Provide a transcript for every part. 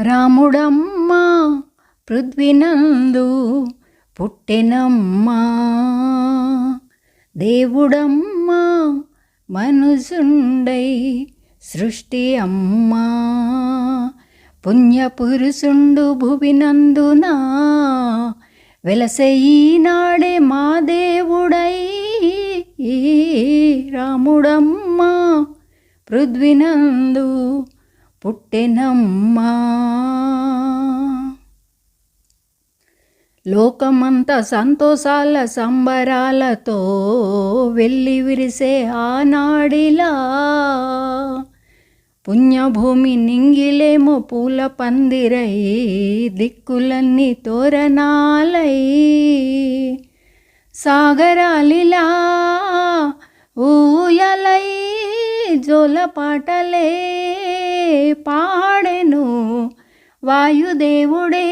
రాముడమ్మా పృథ్వినందు పుట్టినమ్మా. దేవుడమ్మా మనుసుండై సృష్టి అమ్మా. పుణ్యపురుషుండు భువినందున వెలసీనాడే మా దేవుడై రాముడమ్మా పృథ్వినందు పుట్టెనమ్మా. లోకమంత సంతోషాల సంబరాలతో వెళ్ళి విరిసే ఆనాడిలా. పుణ్యభూమి నింగిలేమో పూల పందిరై దిక్కులన్నీ తోరణాలై. సాగరాలిలా ఊయలై జోలపాటలే. పాడెను. వాయుదేవుడే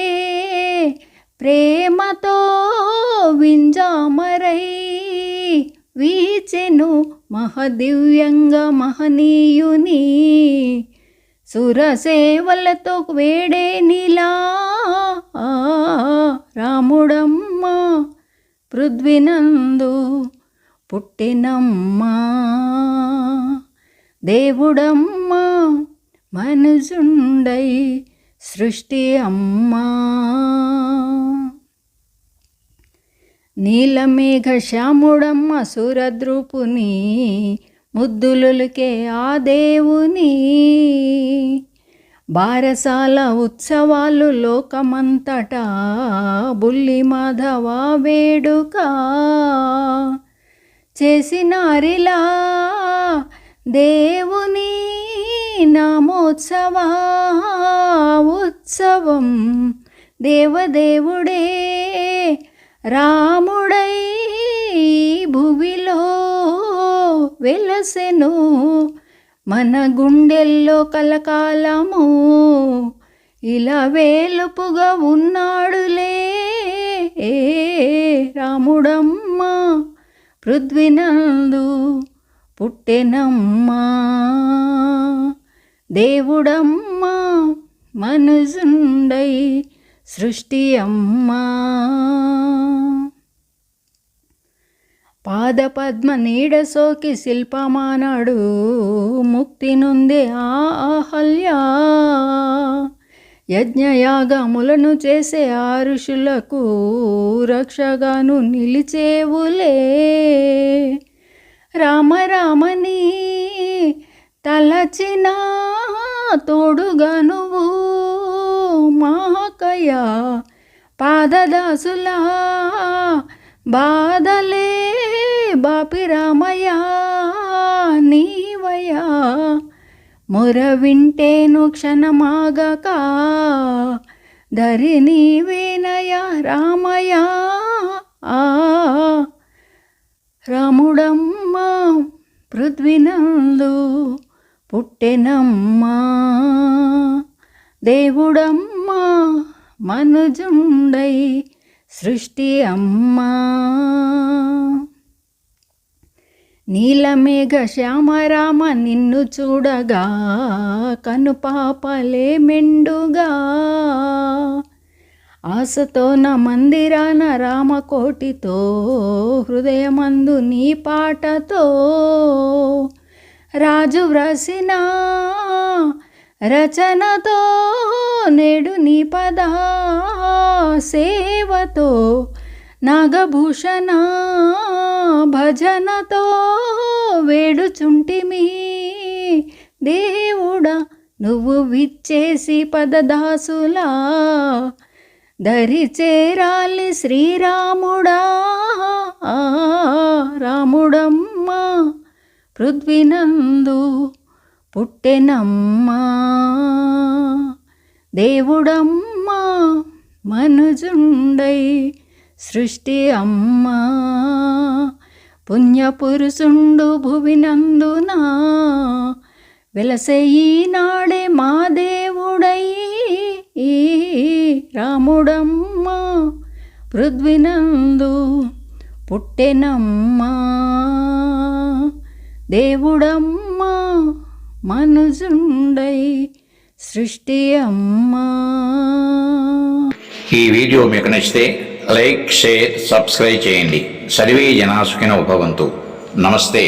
ప్రేమతో వింజామరై వీచెను మహదివ్యంగా మహనీయుని. సురసేవలతో వేడే నీలా రాముడమ్మ పృథ్వినందు పుట్టినమ్మా. దేవుడమ్మా మనుజుండై సృష్టి అమ్మా. నీలమేఘ శ్యాముడమ్మ సురద్రూపుని ముద్దులుకే ఆ దేవుని. బారసాల ఉత్సవాలు లోకమంతటా బుల్లి మాధవ వేడుక చేసినారిలా దేవుని. నామోత్సవ ఉత్సవం. దేవదేవుడే రాముడై భువిలో వెలసెను. మన గుండెల్లో కలకాలము ఇలా వేలుపుగా ఉన్నాడులే. ఏ రాముడమ్మ పృథ్వినందు పుట్టెనమ్మా. దేవుడమ్మా మనుజుండై సృష్టి అమ్మా పాదపద్మ నీడ సోకి శిల్పమానాడు ముక్తి నుందే ఆహల్యా ఆహల్య యజ్ఞయాగములను చేసే ఆ ఋషులకు రక్షగాను నిలిచేవులే. రామరామని తలచిన తోడుగా నువ్వు మాకయ పాదదాసులా బాధలే బాపి రామయ్య నీవయ్యా. మొర వింటేను క్షణమాగక ధరి నీవేనయ రామయ్య. రాముడమ్మ పృథ్వీనందు పుట్టెనమ్మా. దేవుడమ్మా మనుజుండై సృష్టి అమ్మా. నీలమేఘ శ్యామరామ నిన్ను చూడగా కనుపాపలే మెండుగా. ఆశతో నా మందిరాన రామకోటితో హృదయమందు నీ పాటతో. రాజు వ్రసిన రచనతో నేడు నీ పద సేవతో నాగభూషణ భజనతో వేడుచుంటిమి. దేవుడా నువ్వు విచ్చేసి పదదాసులా దరి చేరాలి శ్రీరాముడా. పృథ్వినందు పుట్టెనమ్మా. దేవుడమ్మా మనుజుండై సృష్టి అమ్మా. పుణ్యపురుషుండు భువినందునా. వెలసే ఈనాడే మా దేవుడై రాముడమ్మా. పృథ్వినందు పుట్టెనమ్మా. దేవుడమ్మా మనుజుండై సృష్టి అమ్మా ఈ వీడియో మీకు నచ్చితే లైక్ షేర్ సబ్స్క్రైబ్ చేయండి. సర్వే జనాసుకిన ఉపవంతు నమస్తే.